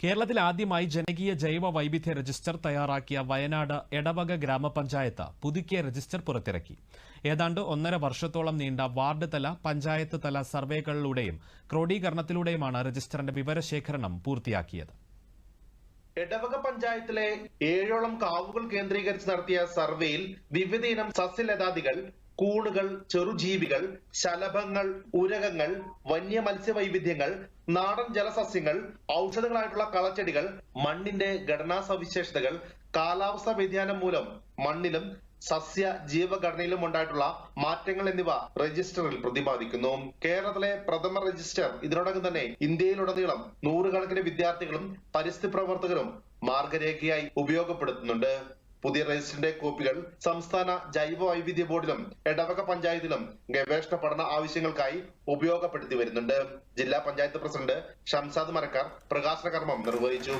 കേരളത്തിൽ ആദ്യമായി ജനകീയ ജൈവ വൈവിധ്യ രജിസ്റ്റർ തയ്യാറാക്കിയ വയനാട് എടവക ഗ്രാമപഞ്ചായത്ത് പുതുക്കിയ രജിസ്റ്റർ പുറത്തിറക്കി. ഏതാണ്ട് ഒന്നര വർഷത്തോളം നീണ്ട വാർഡ് തല പഞ്ചായത്ത് തല സർവേകളിലൂടെയും ക്രോഡീകരണത്തിലൂടെയുമാണ് രജിസ്റ്ററിന്റെ വിവരശേഖരണം പൂർത്തിയാക്കിയത്. എടവക പഞ്ചായത്തിലെ ഏഴോളം കാവുകൾ കേന്ദ്രീകരിച്ച് നടത്തിയ സർവേയിൽ വിവിധയിനം സസ്യലതാദികൾ കൂണുകൾ ചെറുജീവികൾ ശലഭങ്ങൾ ഉരകങ്ങൾ വന്യ മത്സ്യവൈവിധ്യങ്ങൾ നാടൻ ജലസസ്യങ്ങൾ ഔഷധങ്ങളായിട്ടുള്ള കളച്ചെടികൾ മണ്ണിന്റെ ഘടനാ സവിശേഷതകൾ കാലാവസ്ഥാ വ്യതിയാനം മൂലം മണ്ണിലും സസ്യ ജീവഘടനയിലും ഉണ്ടായിട്ടുള്ള മാറ്റങ്ങൾ എന്നിവ രജിസ്റ്ററിൽ പ്രതിപാദിക്കുന്നു. കേരളത്തിലെ പ്രഥമ രജിസ്റ്റർ ഇതിനോടകം തന്നെ ഇന്ത്യയിലുടനീളം നൂറുകണക്കിന് വിദ്യാർത്ഥികളും പരിസ്ഥിതി പ്രവർത്തകരും മാർഗരേഖയായി ഉപയോഗപ്പെടുത്തുന്നുണ്ട്. പുതിയ രജിസ്റ്ററിന്റെ കോപ്പികൾ സംസ്ഥാന ജൈവ വൈവിധ്യ ബോർഡിലും എടവക പഞ്ചായത്തിലും ഗവേഷണ പഠന ആവശ്യങ്ങൾക്കായി ഉപയോഗപ്പെടുത്തി വരുന്നുണ്ട്. ജില്ലാ പഞ്ചായത്ത് പ്രസിഡന്റ് ഷംസാദ് മരക്കാർ പ്രകാശന കർമ്മം നിർവഹിച്ചു.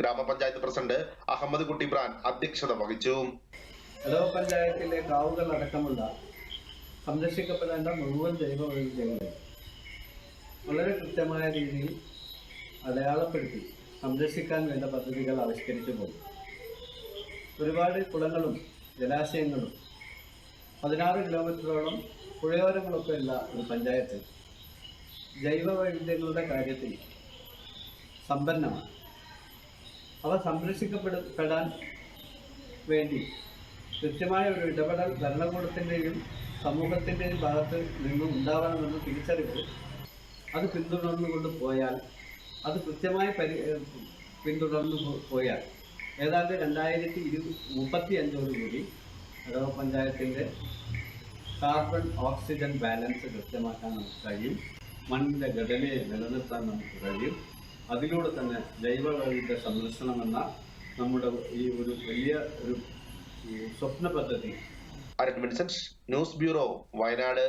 ഗ്രാമപഞ്ചായത്ത് പ്രസിഡന്റ് അഹമ്മദ് കുട്ടിബ്രാൻ അധ്യക്ഷത വഹിച്ചു. ഹലോ പഞ്ചായത്തിലെ കാവുകൾ അടക്കമുള്ള സംരക്ഷിക്കപ്പെടേണ്ട മുഴുവൻ ജൈവ വൈവിധ്യങ്ങളെ വളരെ കൃത്യമായ രീതിയിൽ അടയാളപ്പെടുത്തി സംരക്ഷിക്കാൻ വേണ്ട പദ്ധതികൾ ആവിഷ്കരിച്ചു പോകും. ഒരുപാട് കുളങ്ങളും ജലാശയങ്ങളും പതിനാറ് കിലോമീറ്ററോളം പുഴയോരങ്ങളൊക്കെ ഉള്ള ഒരു പഞ്ചായത്ത് ജൈവ വൈവിധ്യങ്ങളുടെ കാര്യത്തിൽ സമ്പന്നമാണ്. അവ സംരക്ഷിക്കപ്പെടാൻ വേണ്ടി കൃത്യമായ ഒരു ഇടപെടൽ ഭരണകൂടത്തിന്റെയും സമൂഹത്തിന്റെയും ഭാഗത്ത് നിന്നും ഉണ്ടാവണമെന്ന് തിരിച്ചറിവ് അത് പിന്തുടർന്നുകൊണ്ട് പോയാൽ അത് കൃത്യമായി പരി പിന്തുടർന്നു പോയാൽ ഏതാണ്ട് രണ്ടായിരത്തി ഇരു മുപ്പത്തി അഞ്ചോടുകൂടി ഇടവ പഞ്ചായത്തിന്റെ കാർബൺ ഓക്സിജൻ ബാലൻസ് കൃത്യമാക്കാൻ നമുക്ക് കഴിയും. മണ്ണിന്റെ ഘടനയെ നിലനിർത്താൻ നമുക്ക് കഴിയും. അതിലൂടെ തന്നെ ജൈവവൈവിധ്യ സംരക്ഷണം എന്ന നമ്മുടെ ഈ ഒരു വലിയ ഒരു സ്വപ്ന പദ്ധതി. News bureau Wayanad